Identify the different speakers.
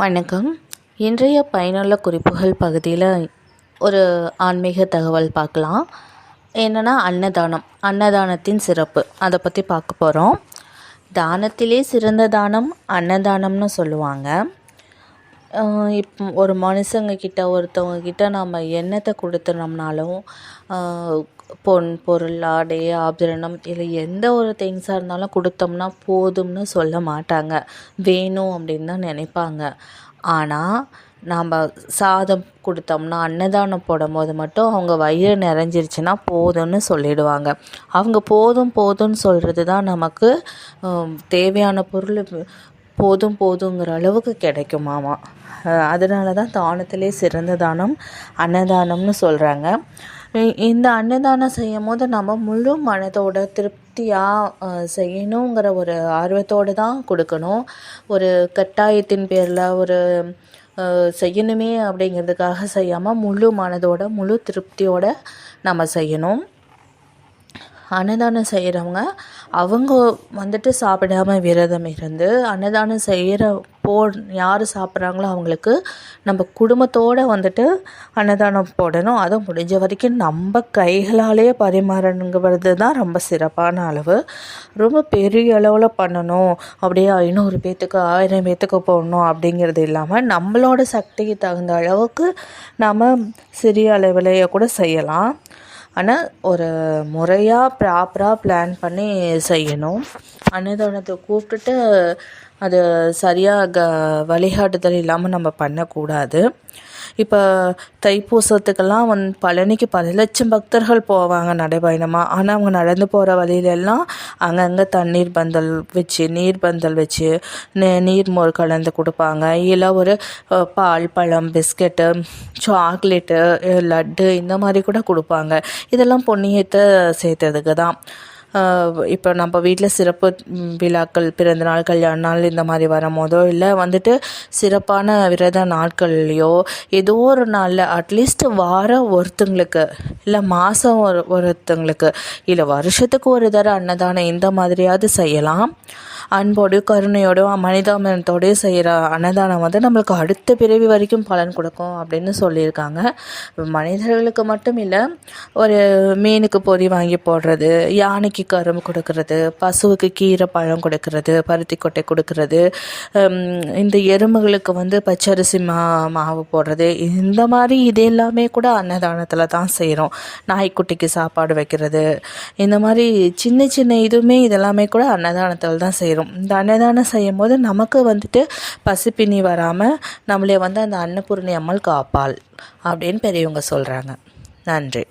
Speaker 1: வணக்கம். இன்றைய பயனுள்ள குறிப்புகள் பகுதியில் ஒரு ஆன்மீக தகவல் பார்க்கலாம். என்னென்னா அன்னதானம். அன்னதானத்தின் சிறப்பு. அதை பற்றி பார்க்க போகிறோம் தானத்திலே சிறந்த தானம் அன்னதானம்னு சொல்லுவாங்க. இப்போ ஒரு மனுஷங்க கிட்ட ஒருத்தவங்க கிட்ட நம்ம என்னத்தை கொடுத்துனோம்னாலும் பொன் பொருள் ஆடை ஆபரணம் இல்லை எந்த ஒரு திங்ஸாக இருந்தாலும் கொடுத்தோம்னா போதும்னு சொல்ல மாட்டாங்க. வேணும் அப்படின்னு தான் நினைப்பாங்க. ஆனால் நாம் சாதம் கொடுத்தோம்னா அன்னதானம் போடும்போது மட்டும் அவங்க வயிறு நிறைஞ்சிருச்சுன்னா போதும்னு சொல்லிடுவாங்க. அவங்க போதும் போதும்னு சொல்கிறது தான் நமக்கு தேவையான பொருள். போதும் போதுங்கிற அளவுக்கு கிடைக்குமாமா. அதனால தான் தானத்திலே சிறந்த தானம் அன்னதானம்னு சொல்கிறாங்க இந்த அன்னதானம் செய்யும் போது நம்ம முழு மனதோட திருப்தியாக செய்யணுங்கிற ஒரு ஆர்வத்தோடு தான் கொடுக்கணும். ஒரு கட்டாயத்தின் பேரில் ஒரு செய்யணுமே அப்படிங்கிறதுக்காக செய்யாமல் முழு மனதோட முழு திருப்தியோடு நம்ம செய்யணும். அன்னதானம் செய்கிறவங்க அவங்க வந்துட்டு சாப்பிடாம விரதம் இருந்து அன்னதானம் செய்கிற போ யார் சாப்பிட்றாங்களோ அவங்களுக்கு நம்ம குடும்பத்தோடு வந்துட்டு அன்னதானம் போடணும். அதை முடிஞ்ச வரைக்கும் நம்ம கைகளாலேயே பரிமாறணுங்கிறது தான் ரொம்ப சிறப்பான அளவு. ரொம்ப பெரிய அளவில் பண்ணணும். அப்படியே ஐநூறு பேர்த்துக்கு ஆயிரம் பேர்த்துக்கு போடணும் அப்படிங்கிறது இல்லாமல் நம்மளோட சக்திக்கு தகுந்த அளவுக்கு நம்ம சிறிய அளவிலேயே கூட செய்யலாம். ஆனால் ஒரு முறையாக ப்ராப்பராக பிளான் பண்ணி செய்யணும். அன்னதானத்தை கூப்பிட்டுட்டு அது சரியாக க வழிகாட்டுதல் இல்லாமல் நம்ம பண்ணக்கூடாது. இப்போ தைப்பூசத்துக்கெல்லாம் வந் பழனிக்கு பல லட்சம் பக்தர்கள் போவாங்க நடைபயணமாக ஆனால் அவங்க நடந்து போகிற வழியிலெல்லாம் அங்கங்கே தண்ணீர் பந்தல் வச்சு நீர் பந்தல் வச்சு நீர் மோர் கலந்து கொடுப்பாங்க. இல்லை ஒரு பால் பழம் பிஸ்கெட்டு சாக்லேட்டு லட்டு இந்த மாதிரி கூட கொடுப்பாங்க. இதெல்லாம் பொன்னியத்தை சேர்த்ததுக்கு தான் இப்போ நம்ம வீட்டில் சிறப்பு விழாக்கள் பிறந்தநாள் கல்யாண நாள் இந்த மாதிரி வரும்போதோ இல்லை வந்துட்டு சிறப்பான விரத நாட்கள்லையோ ஏதோ ஒரு நாளில் அட்லீஸ்ட் வாரம் ஒருத்தங்களுக்கு இல்லை மாதம் ஒரு ஒருத்தங்களுக்கு இல்லை வருஷத்துக்கு ஒரு தடவை அன்னதானம் இந்த மாதிரியாவது செய்யலாம். அன்போடு கருணையோடும் மனிதாபிமானத்தோடையும் செய்கிற அன்னதானம் வந்து நம்மளுக்கு அடுத்த பிறவி வரைக்கும் பலன் கொடுக்கும் அப்படின்னு சொல்லியிருக்காங்க. மனிதர்களுக்கு மட்டும் இல்லை ஒரு மீனுக்கு பொறி வாங்கி போடுறது யானைக்கு கரும்பு கொடுக்கறது பசுவுக்கு கீரை பழம் கொடுக்கறது பருத்தி கொட்டை கொடுக்கறது இந்த எறும்புகளுக்கு வந்து பச்சரிசி மா மாவு போடுறது இந்த மாதிரி இது எல்லாமே கூட அன்னதானத்தில் தான் செய்கிறோம் நாய்க்குட்டிக்கு சாப்பாடு வைக்கிறது இந்த மாதிரி சின்ன சின்ன இதுவுமே இதெல்லாமே கூட அன்னதானத்தில் தான் செய்கிறோம் வரும் இந்த அன்னதானம் செய்யும் போது நமக்கு வந்துட்டு பசிப்பினி வராமல் நம்மளே வந்து அந்த அன்னபூர்ணி அம்மல் காப்பாள் அப்படின்னு பெரியவங்க சொல்கிறாங்க நன்றி.